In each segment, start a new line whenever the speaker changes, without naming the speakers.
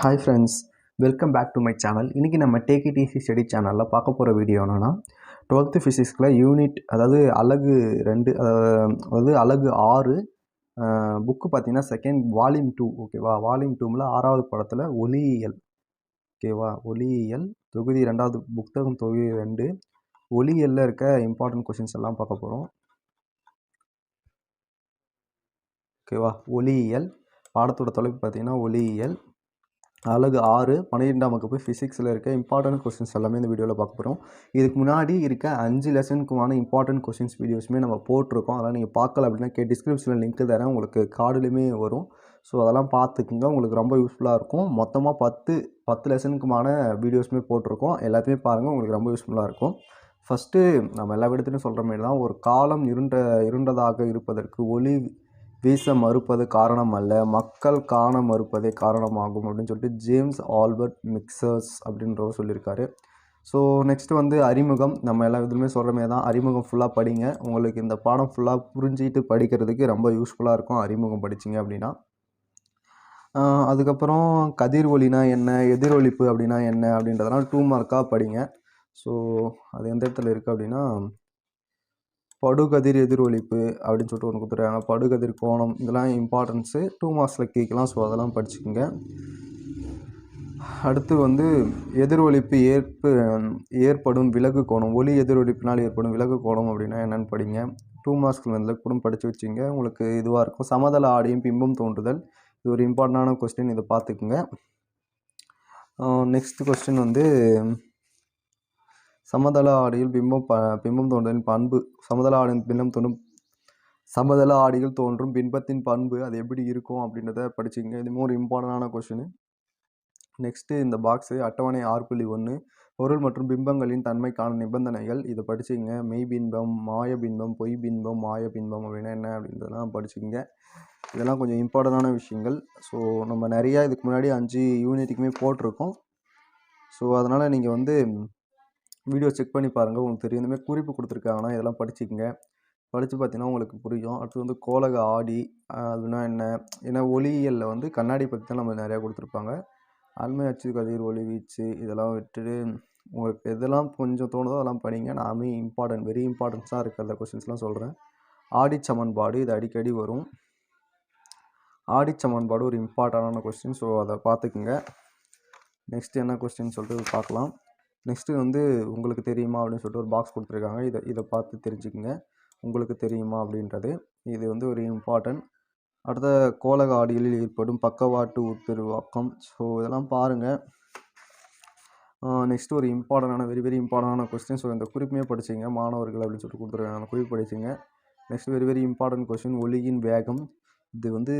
Hi friends welcome back to my channel இன்றைக்கி நம்ம take it study சேனலில் பார்க்க போகிற வீடியோ என்னென்னா டுவெல்த்து ஃபிசிக்ஸில் யூனிட் அதாவது அலகு ரெண்டு அதாவது அலகு ஆறு புக்கு பார்த்திங்கன்னா செகண்ட் வால்யூம் டூ ஓகேவா வால்யூம் டூவில் ஆறாவது படத்தில் ஒளியியல் ஓகேவா ஒளியியல் தொகுதி ரெண்டாவது புத்தகம் தொகுதி ரெண்டு ஒளியியலில் இருக்க இம்பார்ட்டன்ட் கொஷின்ஸ் எல்லாம் பார்க்க போகிறோம் ஓகேவா ஒளியியல் பாடத்தோட தொலைப்பு பார்த்தீங்கன்னா ஒளியியல் அழகு ஆறு பன்னிரெண்டாம் வகுப்பு ஃபிசிக்ஸில் இருக்க இம்பார்ட்டன்ட் கொஸ்டின்ஸ் எல்லாமே இந்த வீடியோவில் பார்க்க போகிறோம் இதுக்கு முன்னாடி இருக்க அஞ்சு லெசனுக்குமான இம்பார்ட்டன்ட் கொஸ்டின்ஸ் வீடியோஸுமே நம்ம போட்டிருக்கோம். அதெல்லாம் நீங்கள் பார்க்கல அப்படின்னா கே டிஸ்கிரிப்ஷனில் லிங்க் தரேன். உங்களுக்கு கார்டுலையுமே வரும். ஸோ அதெல்லாம் பார்த்துக்குங்க. உங்களுக்கு ரொம்ப யூஸ்ஃபுல்லாக இருக்கும். மொத்தமாக பத்து பத்து லெசனுக்குமான வீடியோஸுமே போட்டிருக்கோம். எல்லாத்தையுமே பாருங்கள் உங்களுக்கு ரொம்ப யூஸ்ஃபுல்லாக இருக்கும். ஃபஸ்ட்டு நம்ம எல்லா இடத்துலையும் சொல்கிற மாதிரி தான் ஒரு காலம் இருண்ட இருண்டதாக இருப்பதற்கு ஒளி வீச மறுப்பது காரணம் அல்ல மக்கள் காண மறுப்பதே காரணமாகும் அப்படின்னு சொல்லிட்டு ஜேம்ஸ் ஆல்பர்ட் மிக்சர்ஸ் அப்படின்றவர் சொல்லியிருக்காரு. ஸோ நெக்ஸ்ட் வந்து அறிமுகம். நம்ம எல்லா இதுலையுமே சொல்கிற மாதிரி தான். அறிமுகம் ஃபுல்லாக படிங்க. உங்களுக்கு இந்த பாடம் ஃபுல்லாக புரிஞ்சிட்டு படிக்கிறதுக்கு ரொம்ப யூஸ்ஃபுல்லாக இருக்கும். அறிமுகம் படிச்சிங்க அப்படின்னா. அதுக்கப்புறம் கதிர் ஒளினா என்ன? எதிரொலிப்பு அப்படின்னா என்ன? அப்படின்றதெல்லாம் டூ மார்க்காக படிங்க. ஸோ அது எந்த இடத்துல இருக்குது அப்படின்னா படுகதிர் எதிரொலிப்பு அப்படின்னு சொல்லிட்டு ஒன்று கொடுத்துருக்காங்க. படுகதிர் கோணம் இதெல்லாம் இம்பார்ட்டன்ஸு டூ மார்க்ஸில் கேட்கலாம் ஸோ அதெல்லாம் படிச்சுக்கோங்க. அடுத்து வந்து எதிரொலிப்பு ஏற்பு ஏற்படும் விலகு கோணம். ஒலி எதிரொலிப்பினால் ஏற்படும் விலகு கோணம் அப்படின்னா என்னென்னு படிங்க. டூ மார்க்ஸில் வந்து கூட படித்து வச்சுங்க உங்களுக்கு இதுவாக இருக்கும். சமதள ஆடியும் பிம்பம் தோன்றுதல். இது ஒரு இம்பார்ட்டண்டான கொஸ்டின் இதை பார்த்துக்குங்க. நெக்ஸ்ட் கொஸ்டின் வந்து சமதள ஆடியில் பிம்பம் ப பிம்பம் தோன்றுதலின் பண்பு சமதள ஆடியின் பின்னம் தோன்றும் சமதள ஆடியில் தோன்றும் பின்பத்தின் பண்பு அது எப்படி இருக்கும் அப்படின்றத படிச்சுங்க இது மோர் இம்பார்ட்டண்டான கொஸ்டின் நெக்ஸ்ட்டு இந்த பாக்ஸு அட்டவணை ஆறு புள்ளி ஒன்று பொருள் மற்றும் பிம்பங்களின் தன்மைக்கான நிபந்தனைகள். இதை படிச்சுங்க மெய் பின்பம் மாய பின்பம் பொய் பின்பம் மாய பின்பம் அப்படின்னா என்ன அப்படின்றதெல்லாம் படிச்சுங்க இதெல்லாம் கொஞ்சம் இம்பார்ட்டண்டான விஷயங்கள். ஸோ நம்ம நிறையா இதுக்கு முன்னாடி அஞ்சு யூனிட்டுக்குமே போட்டிருக்கோம். ஸோ அதனால் நீங்கள் வந்து வீடியோ செக் பண்ணி பாருங்கள் உங்களுக்கு தெரியும். இந்தமாதிரி குறிப்பு கொடுத்துருக்காங்கன்னா இதெல்லாம் படிச்சுக்கோங்க. படித்து பார்த்தீங்கன்னா உங்களுக்கு புரியும். அடுத்து வந்து கோலக ஆடி அதுனா என்ன? ஏன்னா ஒளியியலில் வந்து கண்ணாடி பற்றி தான் நம்ம நிறையா கொடுத்துருப்பாங்க. அண்மை அச்சு கதிர் ஒளி வீச்சு இதெல்லாம் விட்டுட்டு உங்களுக்கு எதெல்லாம் கொஞ்சம் தோணுதோ அதெல்லாம் படிங்க. நாமே இம்பார்ட்டன்ட் வெரி இம்பார்ட்டன்ஸாக இருக்கிற கொஷின்ஸ்லாம் சொல்கிறேன் ஆடி சமன்பாடு இது அடிக்கடி வரும். ஆடி சமன்பாடு ஒரு இம்பார்ட்டண்டான கொஸ்டின் ஸோ அதை பார்த்துக்குங்க. நெக்ஸ்ட் என்ன கொஸ்டின் சொல்லிட்டு பார்க்கலாம். நெக்ஸ்ட்டு வந்து உங்களுக்கு தெரியுமா? அப்படின்னு சொல்லிட்டு ஒரு பாக்ஸ் கொடுத்துருக்காங்க. இதை இதை பார்த்து தெரிஞ்சுக்குங்க. உங்களுக்கு தெரியுமா? அப்படின்றது. இது வந்து ஒரு இம்பார்ட்டன்ட் அடுத்த கோலக ஆடிகளில் ஏற்படும் பக்கவாட்டு உட்பெருவாக்கம். ஸோ இதெல்லாம் பாருங்கள் நெக்ஸ்ட் ஒரு இம்பார்ட்டண்டான வெரி வெரி இம்பார்ட்டண்டான கொஸ்டின் ஸோ இந்த குறிப்புமே படிச்சிங்க. மாணவர்கள் அப்படின்னு சொல்லிட்டு கொடுத்துருக்காங்க. அந்த குறிப்பு படிச்சிங்க. Next very very important question ஒளியின் வேகம். இது வந்து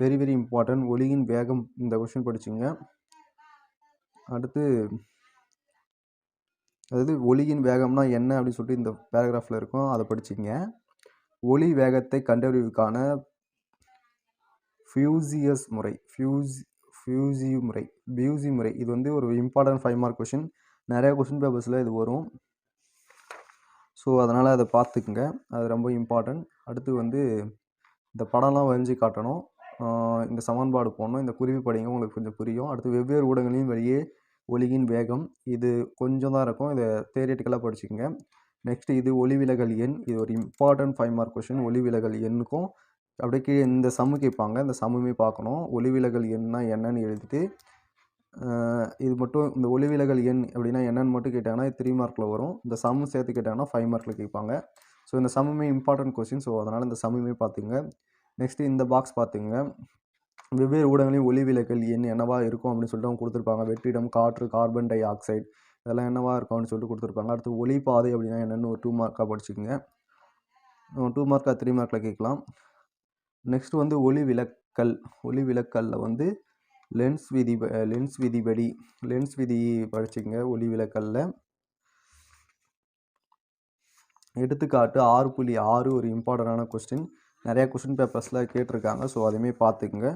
வெரி வெரி இம்பார்ட்டன்ட் ஒளியின் வேகம் இந்த கொஸ்டின் படிச்சுங்க. அடுத்து அதாவது ஒளியின் வேகம்னா என்ன அப்படின்னு சொல்லிட்டு இந்த பேராகிராஃபில் இருக்கும். அதை படிச்சிங்க ஒளி வேகத்தை கண்டறிவுக்கான ஃபியூசியஸ் முறை ஃபியூஸ் ஃபியூசி முறை பியூசி முறை. இது வந்து ஒரு இம்பார்ட்டன்ட் ஃபைவ் மார்க் கொஷின் நிறைய கொஷின் பேப்பர்ஸில் இது வரும். ஸோ அதனால் அதை பார்த்துக்குங்க. அது ரொம்ப இம்பார்ட்டன்ட் அடுத்து வந்து இந்த படம்லாம் வரைஞ்சி காட்டணும். இந்த சமன்பாடு போடணும். இந்த குருவி படிங்க உங்களுக்கு கொஞ்சம் புரியும். அடுத்து வெவ்வேறு ஊடகங்களையும் வழியே ஒளியின் வேகம். இது கொஞ்சம் தான் இருக்கும். இதை தேரியட்டிக்கலாக படிச்சுக்கோங்க. நெக்ஸ்ட் இது ஒளிவிலகல் எண். இது ஒரு இம்பார்ட்டன்ட் ஃபைவ் மார்க் கொஷின் ஒளிவிலகல் எண்ணுக்கும் அப்படியே கீழே இந்த சம்மு கேட்பாங்க இந்த சம்முமே பார்க்கணும். ஒளிவிலகல் எண்ணா என்னன்னு எழுதிட்டு இது மட்டும் இந்த ஒளிவிலகல் எண் அப்படின்னா என்னன்னு மட்டும் கேட்டாங்கன்னா த்ரீ மார்க்கில் வரும். இந்த சம்மு சேர்த்து கேட்டாங்கன்னா ஃபைவ் மார்க்கில் கேட்பாங்க. ஸோ இந்த சம்முமே இம்பார்ட்டன்ட் கொஸ்டின் ஸோ அதனால் இந்த சம்முமே பார்த்துங்க நெக்ஸ்ட்டு இந்த பாக்ஸ் பார்த்துங்க வெவ்வேறு ஊடகங்களின் ஒளிவிலகல் எண் என்னவா இருக்கும் அப்படின்னு சொல்லிட்டு அவங்க கொடுத்துருப்பாங்க. வெற்றிடம் காற்று கார்பன் டை ஆக்சைடு இதெல்லாம் என்னவா இருக்கும் அப்படின்னு சொல்லிட்டு கொடுத்துருப்பாங்க. அடுத்து ஒளி பாதை அப்படின்னா என்னென்னு ஒரு டூ மார்க்காக படிச்சுக்கோங்க. டூ மார்க்காக த்ரீ மார்க்கில் கேட்கலாம். நெக்ஸ்ட் வந்து ஒளி விலக்கல். ஒளி விலக்கல்ல வந்து லென்ஸ் விதி லென்ஸ் விதிபடி லென்ஸ் விதி படிச்சுக்கங்க. ஒளி விலக்கல்ல. எடுத்துக்காட்டு ஆறு புள்ளி ஆறு ஒரு இம்பார்ட்டண்டான கொஸ்டின் நிறையா கொஸ்டின் பேப்பர்ஸில் கேட்டிருக்காங்க. ஸோ அதையுமே பார்த்துக்குங்க.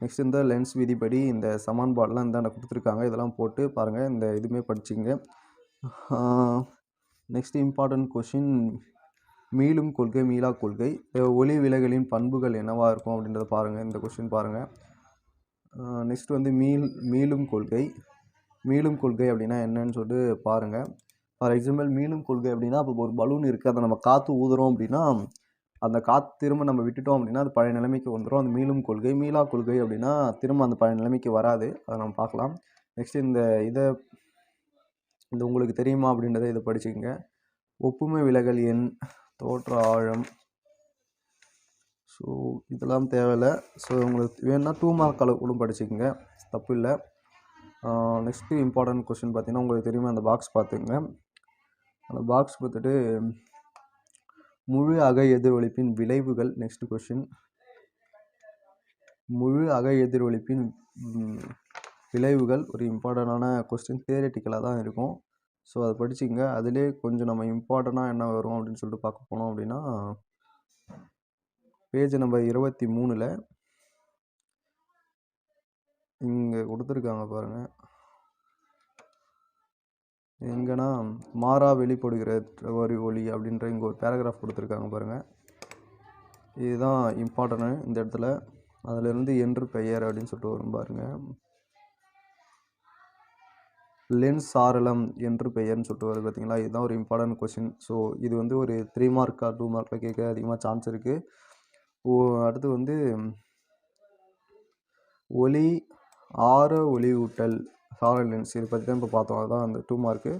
நெக்ஸ்ட் இந்த லென்ஸ் விதிப்படி இந்த சமன்பாடெலாம் இந்தாண்ட கொடுத்துருக்காங்க. இதெல்லாம் போட்டு பாருங்கள் இந்த இதுவுமே படிச்சுங்க நெக்ஸ்ட் இம்பார்ட்டன்ட் கொஷின் மீளும் கொள்கை மீளா கொள்கை. ஒளி விலகலின் பண்புகள் என்னவாக இருக்கும் அப்படின்றத பாருங்கள் இந்த கொஷின் பாருங்கள் நெக்ஸ்ட் வந்து மீள் மீளும் கொள்கை. மீளும் கொள்கை அப்படின்னா என்னன்னு சொல்லிட்டு பாருங்கள் ஃபார் எக்ஸாம்பிள் மீளும் கொள்கை அப்படின்னா இப்போ ஒரு பலூன் இருக்குது அதை நம்ம காற்று ஊதுறோம் அப்படின்னா அந்த காற்று திரும்ப நம்ம விட்டுட்டோம் அப்படின்னா அது பழைய நிலைமைக்கு வந்துடும் அந்த மீளும் கொள்கை மீளா கொள்கை அப்படின்னா திரும்ப அந்த பழைய நிலைமைக்கு வராது. அதை நம்ம பார்க்கலாம். நெக்ஸ்ட் இந்த இதை இந்த உங்களுக்கு தெரியுமா அப்படின்றத இதை படிச்சுக்கோங்க. ஒப்புமை விலகல் எண் தோற்ற ஆழம். ஸோ இதெல்லாம் தேவையில்லை. ஸோ உங்களுக்கு வேணுன்னா டூ மார்க் அளவு கூட படிச்சுக்கோங்க. தப்பு இல்லை. நெக்ஸ்ட்டு இம்பார்ட்டன்ட் கொஸ்டின் பார்த்தீங்கன்னா உங்களுக்கு தெரியுமா? அந்த பாக்ஸ் பார்த்துங்க அந்த பாக்ஸ் பார்த்துட்டு முழு அக எதிரொலிப்பின் விளைவுகள் நெக்ஸ்ட் கொஷின் முழு அக எதிரொலிப்பின் விளைவுகள் ஒரு இம்பார்ட்டண்டான கொஸ்டின் தியரட்டிக்கலாக தான் இருக்கும். ஸோ அதை படிச்சுங்க அதிலே கொஞ்சம் நம்ம இம்பார்ட்டண்ட்டாக என்ன வரும் அப்படின்னு சொல்லிட்டு பார்க்க போனோம் அப்படின்னா பேஜ் நம்பர் இருபத்தி மூணில் இங்கே கொடுத்துருக்காங்க பாருங்கள் எங்கன்னா மாறா வெளிப்படுகிற வரி ஒளி அப்படின்ற இங்கே ஒரு பேராகிராஃப் கொடுத்துருக்காங்க பாருங்கள் இதுதான் இம்பார்ட்டனு இந்த இடத்துல. அதிலிருந்து என்று பெயர் அப்படின்னு சொல்லிட்டு வரும் பாருங்கள் லென்ஸ் சாரளம் என்று பெயர்னு சொல்லிட்டு வருது பார்த்தீங்களா இதுதான் ஒரு இம்பார்ட்டன்ட் கொஷின் ஸோ இது வந்து ஒரு த்ரீ மார்க்காக டூ மார்க்கில் கேட்க அதிகமாக சான்ஸ் இருக்குது ஓ அடுத்து வந்து ஒளி ஆர ஒளியூட்டல் சாரல் லென்ஸ் இது பற்றி தான் இப்போ பார்த்தோம். அதுதான் அந்த டூ மார்க்கு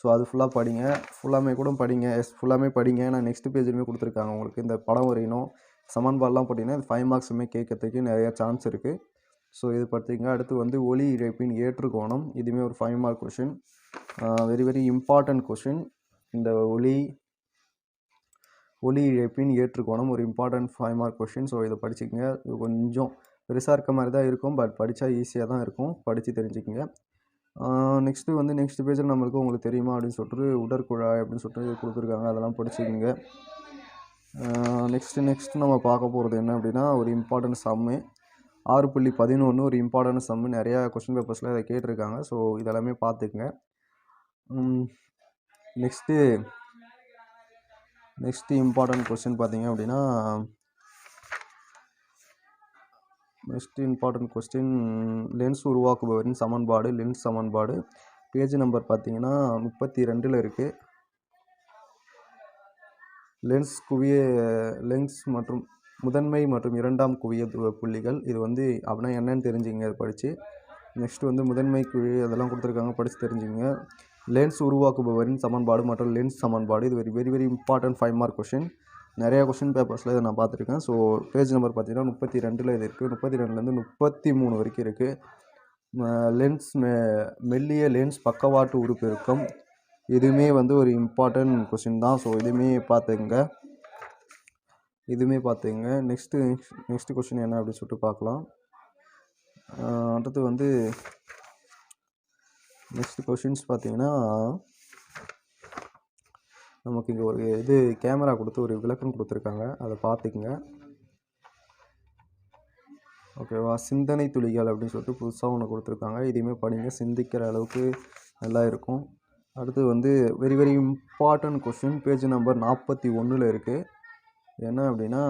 ஸோ அது ஃபுல்லாக படிங்க. ஃபுல்லாமே கூட படிங்க. எஸ் ஃபுல்லாமே படிங்க. நான் நெக்ஸ்ட் பேஜ்லையுமே கொடுத்துருக்காங்க உங்களுக்கு. இந்த படம் வரையணும். சமன்பாடெலாம் போட்டிங்கன்னா இது ஃபைவ் மார்க்ஸுமே கேட்கறதுக்கு நிறைய சான்ஸ் இருக்குது ஸோ இது பார்த்தீங்கன்னா அடுத்து வந்து ஒளி இழப்பின் ஏற்றுக்கோணம். இதுவுமே ஒரு five mark question very very important question இந்த ஒளி ஒளி இழப்பின் ஏற்றுக்கோணம் ஒரு important five mark question so இதை படிச்சுக்கங்க. இது கொஞ்சம் பெருசாக இருக்க மாதிரி தான் இருக்கும். பட் படித்தா ஈஸியாக தான் இருக்கும். படித்து தெரிஞ்சுக்கங்க. நெக்ஸ்ட்டு வந்து நெக்ஸ்ட் பேஜில் நம்மளுக்கு உங்களுக்கு தெரியுமா அப்படின்னு சொல்லிட்டு உடற்குழாய் அப்படின்னு சொல்லிட்டு கொடுத்துருக்காங்க. அதெல்லாம் படிச்சுக்கோங்க. நெக்ஸ்ட்டு நெக்ஸ்ட்டு நம்ம பார்க்க போகிறது என்ன அப்படின்னா ஒரு இம்பார்ட்டன்ட் சம்மு ஆறு புள்ளி பதினொன்று ஒரு இம்பார்ட்டன்ட் சம்மு நிறையா கொஸ்டின் பேப்பர்ஸில் இதை கேட்டிருக்காங்க. ஸோ இதெல்லாமே பார்த்துக்குங்க. நெக்ஸ்ட்டு நெக்ஸ்ட்டு இம்பார்ட்டன்ட் கொஸ்டின் பார்த்தீங்க அப்படின்னா நெக்ஸ்ட் இம்பார்ட்டண்ட் கொஸ்டின் லென்ஸ் உருவாக்குபவரின் சமன்பாடு லென்ஸ் சமன்பாடு. பேஜ் நம்பர் பார்த்தீங்கன்னா முப்பத்தி ரெண்டில் இருக்குது லென்ஸ் குவிய லென்ஸ் மற்றும் முதன்மை மற்றும் இரண்டாம் குவிய புள்ளிகள். இது வந்து அப்படின்னா என்னன்னு தெரிஞ்சுங்க அதை படித்து நெக்ஸ்ட் வந்து முதன்மை குழி அதெல்லாம் கொடுத்துருக்காங்க படித்து தெரிஞ்சுங்க லென்ஸ் உருவாக்குபவரின் சமன்பாடு மற்றும் லென்ஸ் சமன்பாடு. இது very very very important five mark question நிறையா கொஷின் பேப்பர்ஸில் இதை நான் பார்த்துருக்கேன். ஸோ பேஜ் நம்பர் பார்த்தீங்கன்னா முப்பத்தி ரெண்டில் இது இருக்குது முப்பத்தி ரெண்டுலேருந்து முப்பத்தி மூணு வரைக்கும் இருக்குது லென்ஸ் மெ மெல்லிய லென்ஸ் பக்கவாட்டு உறுப்பு இருக்கும். இதுவுமே வந்து ஒரு இம்பார்ட்டன்ட் கொஷின் தான். ஸோ இதுவுமே பார்த்துங்க. இதுவுமே பார்த்துங்க. நெக்ஸ்ட்டு நெக்ஸ்ட் கொஷின் என்ன அப்படின்னு சொல்லிட்டு பார்க்கலாம். அடுத்து வந்து நெக்ஸ்ட் கொஷின்ஸ் பார்த்தீங்கன்னா நமக்கு இங்கே ஒரு இது கேமரா கொடுத்து ஒரு விளக்கம் கொடுத்துருக்காங்க. அதை பார்த்துக்குங்க. ஓகேவா? சிந்தனை துளிகள் அப்படின்னு சொல்லிட்டு புதுசாக ஒன்று கொடுத்துருக்காங்க. இதையுமே படிங்க. சிந்திக்கிற அளவுக்கு நல்லா இருக்கும். அடுத்து வந்து very very important question page number நாற்பத்தி ஒன்றில் இருக்குது என்ன அப்படின்னா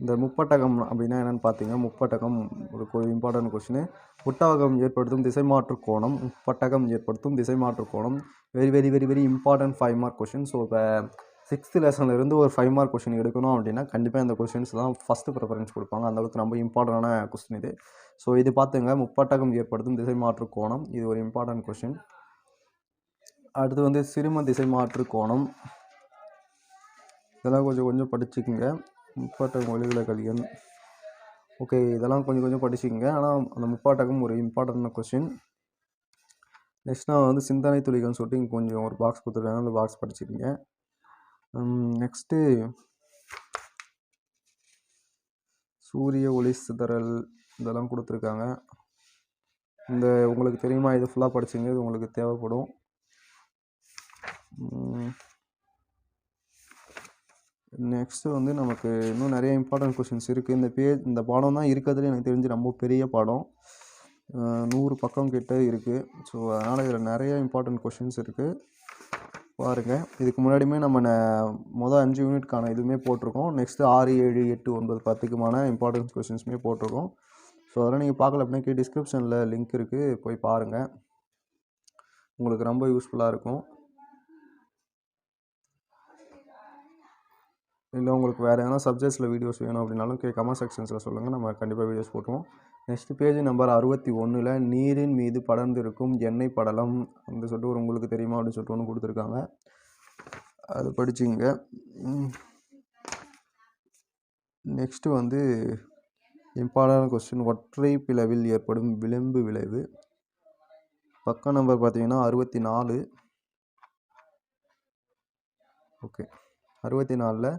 இந்த முப்பட்டகம் அப்படின்னா என்னென்னு பார்த்தீங்கன்னா முப்பட்டகம் ஒரு இம்பார்ட்டன்ட் கொஷின் புட்டகம் ஏற்படுத்தும் திசை மாற்று கோணம் முப்பட்டகம் ஏற்படுத்தும் திசை மாற்று கோணம். Very very very very important five mark question so இப்போ சிக்ஸ்த்து லெசன்லேருந்து ஒரு ஃபைவ் மார்க் கொஷின் எடுக்கணும் அப்படின்னா கண்டிப்பாக இந்த கொஷின்ஸ் தான் ஃபஸ்ட்டு ப்ரிஃபரன்ஸ் கொடுப்பாங்க. அந்தளவுக்கு ரொம்ப இம்பார்ட்டண்டான கொஸ்டின் இது. ஸோ இது பார்த்துங்க. முப்பட்டகம் ஏற்படுத்தும் திசை மாற்று கோணம். இது ஒரு இம்பார்ட்டன்ட் கொஷின் அடுத்து வந்து சிறும திசை மாற்று கோணம். இதெல்லாம் கொஞ்சம் கொஞ்சம் படிச்சுக்குங்க. முப்பாட்டகம் ஒளிவிலகல் எண் ஓகே இதெல்லாம் கொஞ்சம் கொஞ்சம் படிச்சுக்கோங்க. ஆனால் அந்த முப்பாட்டகம் ஒரு இம்பார்ட்டன்ட் கொஷின் நெக்ஸ்ட் நான் வந்து சிந்தனை துளிகள்னு சொல்லிட்டு இங்கே கொஞ்சம் ஒரு பாக்ஸ் கொடுத்துருக்காங்க. அந்த பாக்ஸ் படிச்சுக்கங்க. நெக்ஸ்ட்டு சூரிய ஒளி சிதறல் இதெல்லாம் கொடுத்துருக்காங்க. இந்த உங்களுக்கு தெரியுமா? இது ஃபுல்லாக படிச்சுங்க இது உங்களுக்கு தேவைப்படும். நெக்ஸ்ட்டு வந்து நமக்கு இன்னும் நிறைய இம்பார்ட்டன்ட் கொஷின்ஸ் இருக்குது இந்த பே இந்த பாடம் தான் இருக்கிறதுல எனக்கு தெரிஞ்சு ரொம்ப பெரிய பாடம். நூறு பக்கம் கிட்ட இருக்குது ஸோ அதனால் இதில் நிறைய இம்பார்ட்டன்ட் கொஷின்ஸ் இருக்குது பாருங்கள் இதுக்கு முன்னாடியுமே நம்ம ந- மொதல் அஞ்சு யூனிட்கான இதுவுமே போட்டிருக்கோம். நெக்ஸ்ட்டு ஆறு ஏழு எட்டு ஒன்பது பத்துக்குமான இம்பார்ட்டன்ஸ் கொஷின்ஸுமே போட்டிருக்கோம். ஸோ அதெல்லாம் நீங்கள் பார்க்கல அப்படின்னா கீழே டிஸ்கிரிப்ஷனில் லிங்க் இருக்குது போய் பாருங்கள் உங்களுக்கு ரொம்ப யூஸ்ஃபுல்லாக இருக்கும். இல்லை உங்களுக்கு வேறு எதனா சப்ஜெக்ட்ஸில் வீடியோஸ் வேணும் அப்படின்னாலும் கே கமெண்ட் செக்ஷன்ஸில் சொல்லுங்கள் நம்ம கண்டிப்பாக வீடியோஸ் போட்டுவோம் நெக்ஸ்ட் பேஜ் நம்பர் அறுபத்தி ஒன்றில் நீரின் மீது படர்ந்திருக்கும் எண்ணெய் படலம் அப்படின்னு சொல்லிட்டு ஒரு உங்களுக்கு தெரியுமா அப்படின்னு சொல்லிட்டு ஒன்று கொடுத்துருக்காங்க. அது படிச்சுங்க நெக்ஸ்ட்டு வந்து இம்பார்ட்டன்ட் கொஸ்டின் ஒற்றை பிளவில் ஏற்படும் விளிம்பு விளைவு. பக்கம் நம்பர் பார்த்தீங்கன்னா அறுபத்தி நாலு. ஓகே அறுபத்தி நாலில்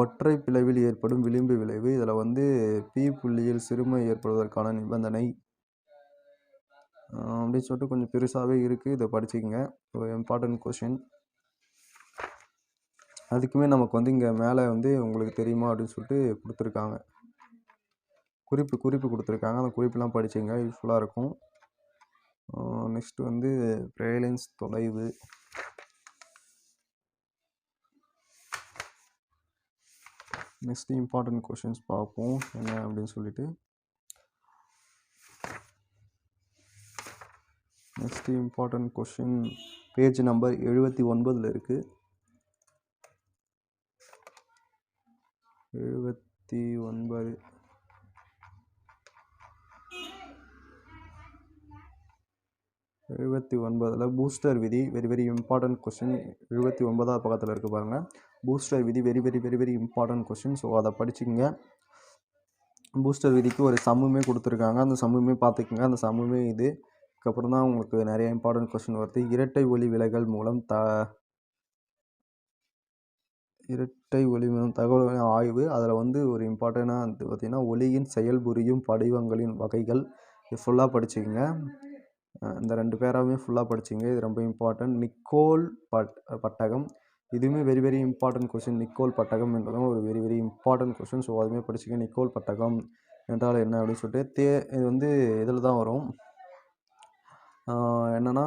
ஒற்றை பிளவில் ஏற்படும் விளிம்பு விளைவு. இதில் வந்து பி புள்ளியில் சிறுமை ஏற்படுவதற்கான நிபந்தனை. அப்படின்னு சொல்லிட்டு கொஞ்சம் பெருசாகவே இருக்குது இதை படிச்சுக்கோங்க. ஒரு இம்பார்ட்டன்ட் கொஷின் அதுக்குமே நமக்கு வந்து இங்கே மேலே வந்து உங்களுக்கு தெரியுமா? அப்படின்னு சொல்லிட்டு கொடுத்துருக்காங்க. குறிப்பு குறிப்பு கொடுத்துருக்காங்க. அந்த குறிப்பெலாம் படிச்சுங்க யூஸ்ஃபுல்லாக இருக்கும். நெக்ஸ்ட் வந்து பிரேலன்ஸ் தொலைவு. நெக்ஸ்ட் இம்பார்ட்டன்ட் கொஷின்ஸ் பார்ப்போம். என்ன அப்படின்னு சொல்லிட்டு. Next important question page number எழுபத்தி ஒன்பதில் இருக்குது எழுபத்தி ஒன்பது. எழுபத்தி ஒன்பதில் பூஸ்டர் விதி. வெரி வெரி இம்பார்ட்டன்ட் கொஷின் எழுபத்தி ஒன்பதாவது பக்கத்தில் இருக்குது பாருங்கள் பூஸ்டர் விதி very very very very important question so அதை படிச்சுக்கோங்க. பூஸ்டர் விதிக்கு ஒரு சம்முமே கொடுத்துருக்காங்க. அந்த சம்முமே பார்த்துக்குங்க. அந்த சம்முமே இது. அதுக்கப்புறம் தான் உங்களுக்கு நிறைய இம்பார்ட்டன்ட் கொஷின் வருது. இரட்டை ஒளி விலகல் மூலம் த இரட்டை ஒளி மூலம் தகவல் ஆய்வு. அதில் வந்து ஒரு இம்பார்ட்டண்டாக வந்து பார்த்திங்கன்னா ஒளியின் செயல்புரியும் படிவங்களின் வகைகள். இது ஃபுல்லாக படிச்சுக்கோங்க. இந்த ரெண்டு பேராமே ஃபுல்லாக படிச்சிங்க இது ரொம்ப இம்பார்ட்டன்ட் நிக்கோல் பட் பட்டகம். இதுவுமே very very important question Nicol பட்டகம் என்பதும் ஒரு very very important question so அதுவுமே படிச்சுக்க நிக்கோல் பட்டகம் என்றால் என்ன அப்படின்னு சொல்லிட்டு தே இது வந்து இதில் தான் வரும். என்னென்னா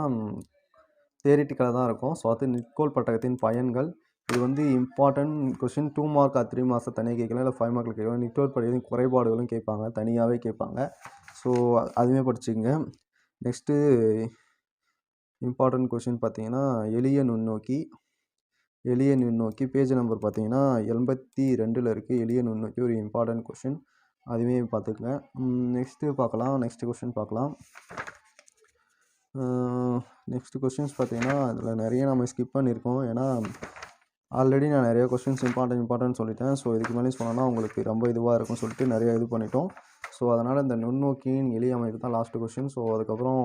தேரிட்டிக்கலாக தான் இருக்கும். ஸோ அது நிக்கோல் பட்டகத்தின் பயன்கள். இது வந்து important question two mark three மாதம் தனியாக கேட்கலாம். இல்லை ஃபைவ் மார்க்கில் கேட்கலாம். நிக்கோல் பட்டகத்தின் குறைபாடுகளும் கேட்பாங்க. தனியாகவே கேட்பாங்க. ஸோ அதுவுமே படிச்சுங்க நெக்ஸ்ட்டு இம்பார்ட்டன்ட் கொஷின் பார்த்தீங்கன்னா எளிய நுண்ணோக்கி எளிய நுண்ணோக்கி. பேஜ் நம்பர் பார்த்தீங்கன்னா எண்பத்தி ரெண்டில் இருக்குது எளிய நுண்ணோக்கி ஒரு இம்பார்ட்டன்ட் கொஷின் அதுவே பார்த்துக்கங்க. நெக்ஸ்ட்டு பார்க்கலாம். நெக்ஸ்ட்டு கொஷின் பார்க்கலாம். நெக்ஸ்ட்டு கொஷின்ஸ் பார்த்தீங்கன்னா அதில் நிறைய நம்ம ஸ்கிப் பண்ணியிருக்கோம். ஏன்னா ஆல்ரெடி நான் நிறைய கொஷின்ஸ் இம்பார்ட்டன்ட் இம்பார்ட்டன்ட் சொல்லிட்டேன். ஸோ இதுக்கு மேலே சொன்னோன்னா உங்களுக்கு ரொம்ப இதுவாக இருக்கும்னு சொல்லிட்டு நிறைய இது பண்ணிட்டோம். ஸோ அதனால் இந்த நுண்ணோக்கியின் எளிய அமைப்பு தான் லாஸ்ட்டு கொஷின் ஸோ அதுக்கப்புறம்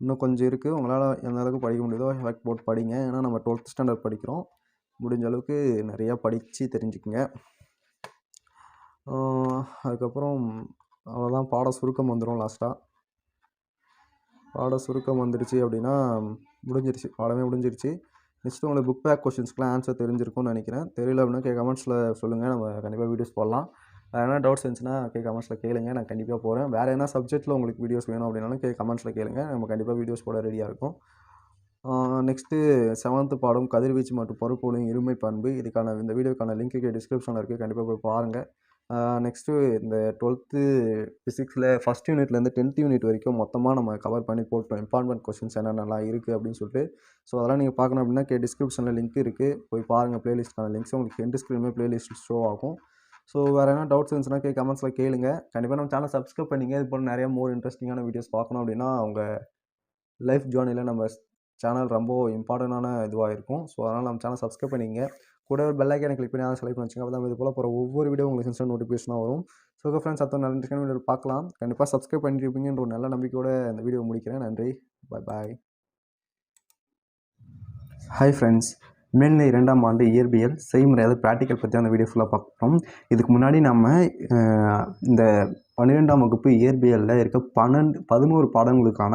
இன்னும் கொஞ்சம் இருக்குது உங்களால் எந்த அளவுக்கு படிக்க முடியுதோ எஃபெக்ட் போட்டு படிங்க. ஏன்னா நம்ம டுவெல்த் ஸ்டாண்டர்ட் படிக்கிறோம். முடிஞ்ச அளவுக்கு நிறையா படித்து தெரிஞ்சுக்குங்க. அதுக்கப்புறம் அவ்வளோதான் பாட சுருக்கம் வந்துடும் லாஸ்ட்டாக பாட சுருக்கம் வந்துடுச்சு அப்படின்னா முடிஞ்சிருச்சு. பாடமே முடிஞ்சிருச்சு. நெக்ஸ்ட்டு உங்களுக்கு புக் பேக் கொஷின்ஸ்க்குலாம் ஆன்சர் தெரிஞ்சிருக்கும்னு நினைக்கிறேன். தெரியல அப்படின்னா கே கமெண்ட்ஸில் சொல்லுங்கள் நம்ம கண்டிப்பாக வீடியோஸ் போடலாம். வேறு எதனா டவுட்ஸ் இருந்துச்சுன்னா கே கமெண்ட்ஸில் கேளுங்க. நான் கண்டிப்பாக போகிறேன் வேறு எதனா சப்ஜெக்ட்டில் உங்களுக்கு வீடியோஸ் வேணும் அப்படின்னாலும் கே கமெண்ட்ஸில் கேளுங்க. நம்ம கண்டிப்பாக வீடியோஸ் போட ரெடியாக இருக்கும். நெக்ஸ்ட்டு செவன்த்து பாடம் கதிர்வீச்சு மற்றும் பருப்பொருளின் இருமை பண்பு. இதுக்கான இந்த வீடியோக்கான லிங்க்கு டிஸ்கிரிப்ஷனில் இருக்குது கண்டிப்பாக போய் பாருங்கள் நெக்ஸ்ட்டு இந்த டுவெல்த்து ஃபிசிக்ஸில் ஃபஸ்ட் யூனிட்லேருந்து டென்த் யூனிட் வரைக்கும் மொத்தமாக நம்ம கவர் பண்ணி போட்டோம். இம்பார்ட்டன்ட் கொஷின்ஸ் என்னென்னலாம் இருக்குது அப்படின்னு சொல்லிட்டு. ஸோ அதெல்லாம் நீங்கள் பார்க்கணும் அப்படின்னா கே டிஸ்கிரிப்ஷனில் லிங்க் இருக்குது போய் பாருங்கள் ப்ளேலிஸ்ட்டான லிங்க்ஸ் உங்களுக்கு எண்ட் ஸ்க்ரீனுமே ப்ளேலிஸ்ட் ஷோ ஆகும். ஸோ வேறு என்ன டவுட்ஸ் இருந்துச்சுன்னா கே கமெண்ட்ஸில் கேளுங்க. கண்டிப்பாக நம்ம சேனல் சப்ஸ்கிரைப் பண்ணிங்க. இது போல் நிறைய மோர் இன்ட்ரெஸ்டிங்கான வீடியோஸ் பார்க்கணும் அப்படின்னா உங்கள் லைஃப் ஜேர்னியில் நம்ம சேனல் ரொம்ப இம்பார்ட்டண்டான இதுவாக இருக்கும். ஸோ அதனால் நம்ம சேனல் சப்ஸ்கிரைப் பண்ணிங்க. கூட ஒரு பெல் எனக்கு கிளிக் பண்ணி அதை செலக்ட் பண்ணிச்சுங்க அப்போ தான் இது போல் போகிற ஒவ்வொரு வீடியோ உங்களுக்கு இன்ஸ்டன்ட் நோட்டிஃபிகேஷனாக வரும். ஸோ ஓகே ஃப்ரெண்ட்ஸ் அத்தனை நல்ல இன்ட்ரெஸ்டான வீடியோ பார்க்கலாம். கண்டிப்பாக சப்ஸ்கிரைப் பண்ணியிருப்பீங்கன்ற ஒரு நல்ல நம்பிக்கையோட இந்த வீடியோ முடிக்கிறேன். நன்றி. பை பாய் ஹாய் ஃப்ரெண்ட்ஸ் மேல்நிலை இரண்டாம் ஆண்டு இயற்பியல் செய்முறை அதாவது ப்ராக்டிக்கல் பற்றி அந்த வீடியோ ஃபுல்லாக பார்க்குறோம். இதுக்கு முன்னாடி நம்ம இந்த பன்னிரெண்டாம் வகுப்பு இயற்பியலில் இருக்க பன்னெண்டு பதினோரு பாடங்களுக்கான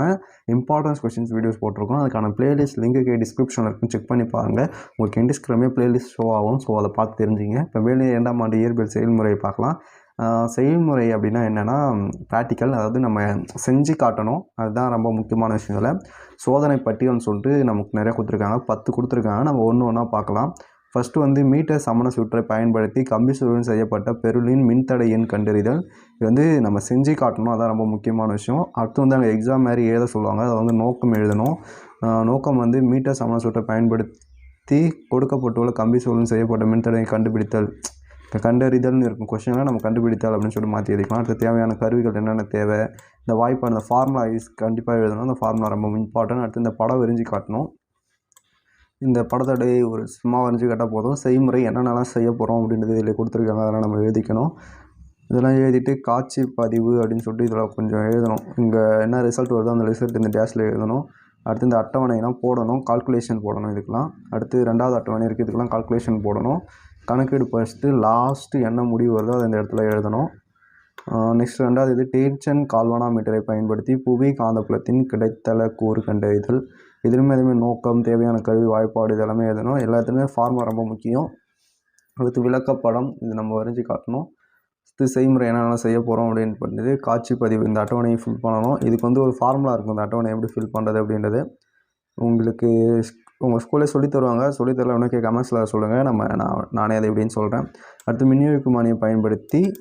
இம்பார்ட்டன்ஸ் கொஸ்டின்ஸ் வீடியோஸ் போட்டிருக்கோம். அதுக்கான பிளேலிஸ்ட் லிங்க்கு டிஸ்கிரிப்ஷனில் இருக்கும். செக் பண்ணி பாருங்கள் உங்களுக்கு எண்டிஸ்கிரமே பிளேலிஸ்ட் ஷோ ஆகும். ஸோ அதை பார்த்து தெரிஞ்சுங்க. இப்போ மேல்நிலை இரண்டாம் ஆண்டு இயற்பியல் செயல்முறையை பார்க்கலாம். செயல்முறை அப்படின்னா என்னென்னா ப்ராக்டிக்கல் அதாவது நம்ம செஞ்சு காட்டணும். அதுதான் ரொம்ப முக்கியமான விஷயங்கள சோதனை பட்டியல்னு சொல்லிட்டு நமக்கு நிறைய கொடுத்துருக்காங்க. பத்து கொடுத்துருக்காங்க. நம்ம ஒன்று ஒன்றா பார்க்கலாம். ஃபஸ்ட்டு வந்து மீட்டர் சமண சுற்றை பயன்படுத்தி கம்பி சுருள் செய்யப்பட்ட பெருளின் மின்தடை எண் கண்டறிதல். இது வந்து நம்ம செஞ்சு காட்டணும். அதான் ரொம்ப முக்கியமான விஷயம். அடுத்து வந்து அங்கே எக்ஸாம் மாதிரி எழுத சொல்லுவாங்க. அதை வந்து நோக்கம் எழுதணும். நோக்கம் வந்து மீட்டர் சமண சுற்றை பயன்படுத்தி கொடுக்கப்பட்டுள்ள கம்பி சுருள் செய்யப்பட்ட மின்தடையை கண்டுபிடித்தல். கண்டறிதல்னு இருக்கும் கொஷனில் நம்ம கண்டுபிடித்தல் அப்படின்னு சொல்லி மாற்றி எழுதிக்கலாம். அடுத்து தேவையான கருவிகள் என்னென்ன தேவை? இந்த வாய்ப்பாடு அந்த ஃபார்முலா யூஸ் கண்டிப்பாக எழுதணும். அந்த ஃபார்முலா ரொம்ப இம்பார்ட்டன்ட் அடுத்து இந்த படம் விரிஞ்சு காட்டணும். இந்த படத்தோட ஒரு சும்மா வரைஞ்சி காட்டால் போதும். செய்முறை என்னென்னலாம் செய்ய போகிறோம் அப்படின்றது இதில் கொடுத்துருக்காங்க. அதெல்லாம் நம்ம எழுதிக்கணும். இதெல்லாம் எழுதிட்டு காட்சி பதிவு அப்படின்னு சொல்லிட்டு இதில் கொஞ்சம் எழுதணும். இங்கே என்ன ரிசல்ட் வருதோ அந்த ரிசல்ட் இந்த டேஷில் எழுதணும். அடுத்து இந்த அட்டவணையெல்லாம் போடணும். கால்குலேஷன் போடணும். இதுக்கெலாம் அடுத்து ரெண்டாவது அட்டவணை இருக்குது இதுக்கெல்லாம் கால்குலேஷன் போடணும். கணக்கீடு ஃபஸ்ட்டு லாஸ்ட்டு என்ன முடிவு வருதோ அதை இந்த இடத்துல எழுதணும். நெக்ஸ்ட் ரெண்டாவது இது டேன்ஷன் கால்வனாமீட்டரை பயன்படுத்தி புவி காந்தப்புலத்தின் கிடைத்தல கூறு கண்டறிதல். இதுலையுமே எதுவுமே நோக்கம் தேவையான கல்வி வாய்ப்பாடு இதெல்லாமே எழுதணும். எல்லாத்துலேயுமே ஃபார்மா ரொம்ப முக்கியம். அடுத்து விளக்கப்படம் இது நம்ம வரைஞ்சி காட்டணும். அடுத்து செய்முறை என்னென்ன செய்ய போகிறோம் அப்படின்னு பண்ணுறது காட்சி பதிவு இந்த அட்டவணையை ஃபில் பண்ணணும். இதுக்கு வந்து ஒரு ஃபார்முலா இருக்கும். இந்த அட்டவணை எப்படி ஃபில் பண்ணுறது அப்படின்றது. உங்களுக்கு உங்கள் ஸ்கூலில் சொல்லித் தருவாங்க. சொல்லித் தரல கே கமெண்ட்ஸில் சொல்லுங்கள் நம்ம நான் நானே அதை எப்படின்னு சொல்கிறேன் அடுத்து மின்னியக்கு மானியம் பயன்படுத்தி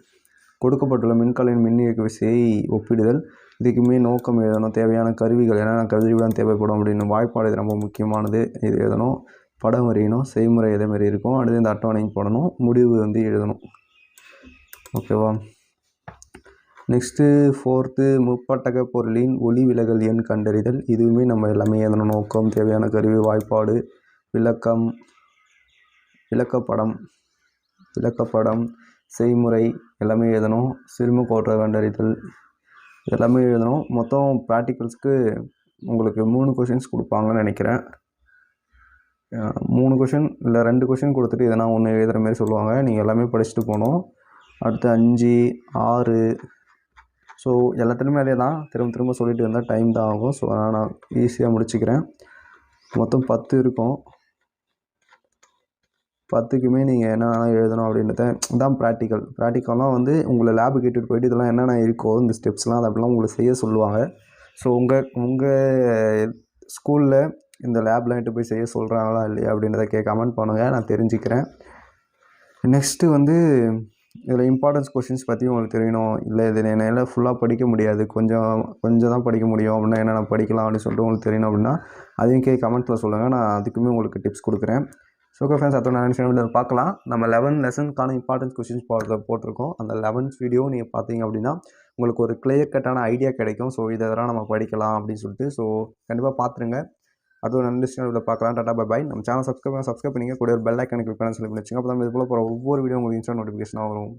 கொடுக்கப்பட்டுள்ள மின்கலையின் மின்னியக்கு விசையை ஒப்பிடுதல். இதுக்குமே நோக்கம் எழுதணும். தேவையான கருவிகள் என்னென்ன கருவிகளும் தேவைப்படும் அப்படின்னு வாய்ப்பாடு இது ரொம்ப முக்கியமானது. இது எழுதணும். படம் வரையணும். செய்முறை இதே மாதிரி இருக்கும். அடுத்து இந்த அட்டவணைக்கு போடணும். முடிவு வந்து எழுதணும். ஓகேவா? நெக்ஸ்ட்டு ஃபோர்த்து முப்பட்டக பொருளின் ஒளி விலகல் எண் கண்டறிதல். இதுவுமே நம்ம எல்லாமே எழுதணும். நோக்கம் தேவையான கருவி வாய்ப்பாடு விளக்கம் விளக்கப்படம் விளக்கப்படம் செய்முறை எல்லாமே எழுதணும். சிறும கோற்ற கண்டறிதல் எல்லாமே எழுதணும். மொத்தம் ப்ராக்டிக்கல்ஸ்க்கு உங்களுக்கு மூணு கொஷின்ஸ் கொடுப்பாங்கன்னு நினைக்கிறேன். மூணு கொஷின் இல்லை ரெண்டு கொஷின் கொடுத்துட்டு எதனா ஒன்று எழுதுகிற மாதிரி சொல்லுவாங்க. நீங்கள் எல்லாமே படிச்சுட்டு போகணும். அடுத்து அஞ்சு ஆறு ஸோ எல்லாத்துலேயுமே அதே தான் திரும்ப திரும்ப சொல்லிட்டு இருந்தால் டைம் தான் ஆகும். ஸோ அதனால் நான் ஈஸியாக முடிச்சுக்கிறேன். மொத்தம் பத்து இருக்கும். பத்துக்குமே நீங்கள் என்னென்ன எழுதணும் அப்படின்றத தான் ப்ராக்டிக்கல் ப்ராக்டிக்கல்லாம் வந்து உங்களை லேபு கேட்டுட்டு போயிட்டு இதெல்லாம் என்னென்ன இருக்கோ இந்த ஸ்டெப்ஸ்லாம் அது அப்படிலாம் உங்களை செய்ய சொல்லுவாங்க. ஸோ உங்கள் உங்கள் ஸ்கூலில் இந்த லேப்லாம் எட்டு போய் செய்ய சொல்கிறாங்களா இல்லையா அப்படின்றத கே கமெண்ட் பண்ணுங்கள் நான் தெரிஞ்சுக்கிறேன். நெக்ஸ்ட்டு வந்து இதில் இம்பார்ட்டன்ஸ் கொஷின்ஸ் பற்றி உங்களுக்கு தெரியணும். இல்லை இது என்னால் ஃபுல்லாக படிக்க முடியாது. கொஞ்சம் கொஞ்சம் தான் படிக்க முடியும். அப்படின்னா என்னென்ன படிக்கலாம் அப்படின்னு சொல்லிட்டு உங்களுக்கு தெரியணும் அப்படின்னா அதையும் கே கமெண்ட்டில் சொல்லுங்கள் நான் அதுக்குமே உங்களுக்கு டிப்ஸ் கொடுக்குறேன். ஸோ ஓகே ஃப்ரெண்ட்ஸ் அத்தனை நான் பார்க்கலாம். நம்ம லெவன் லெசனுக்கான இம்பார்ட்டன்ஸ் கொஷின்ஸ் போடுறத போட்டிருக்கோம். அந்த லெவன்ஸ் வீடியோ நீங்கள் பார்த்தீங்க அப்படின்னா உங்களுக்கு ஒரு கிளியர் கட்டான ஐடியா கிடைக்கும். ஸோ இதெல்லாம் நம்ம படிக்கலாம் அப்படின்னு சொல்லிட்டு. ஸோ கண்டிப்பாக பார்த்துருங்க. அதுவும் நல்ல விஷயம் பார்க்கலாம். Tata bye bye. நம்ம சேனல் சப்ஸ்கிரைப் சப்ஸ்கிரைப் பண்ணிங்க கூட ஒரு பெல் ஐக்கனுக்கு கிளிக் பண்ண சொல்லி வச்சுங்க அப்போ தான் இது போல் போகிற ஒவ்வொரு வீடியோ உங்களுக்கு இன்ஸ்டா நோட்டிஃபிகேஷனாக வரும்.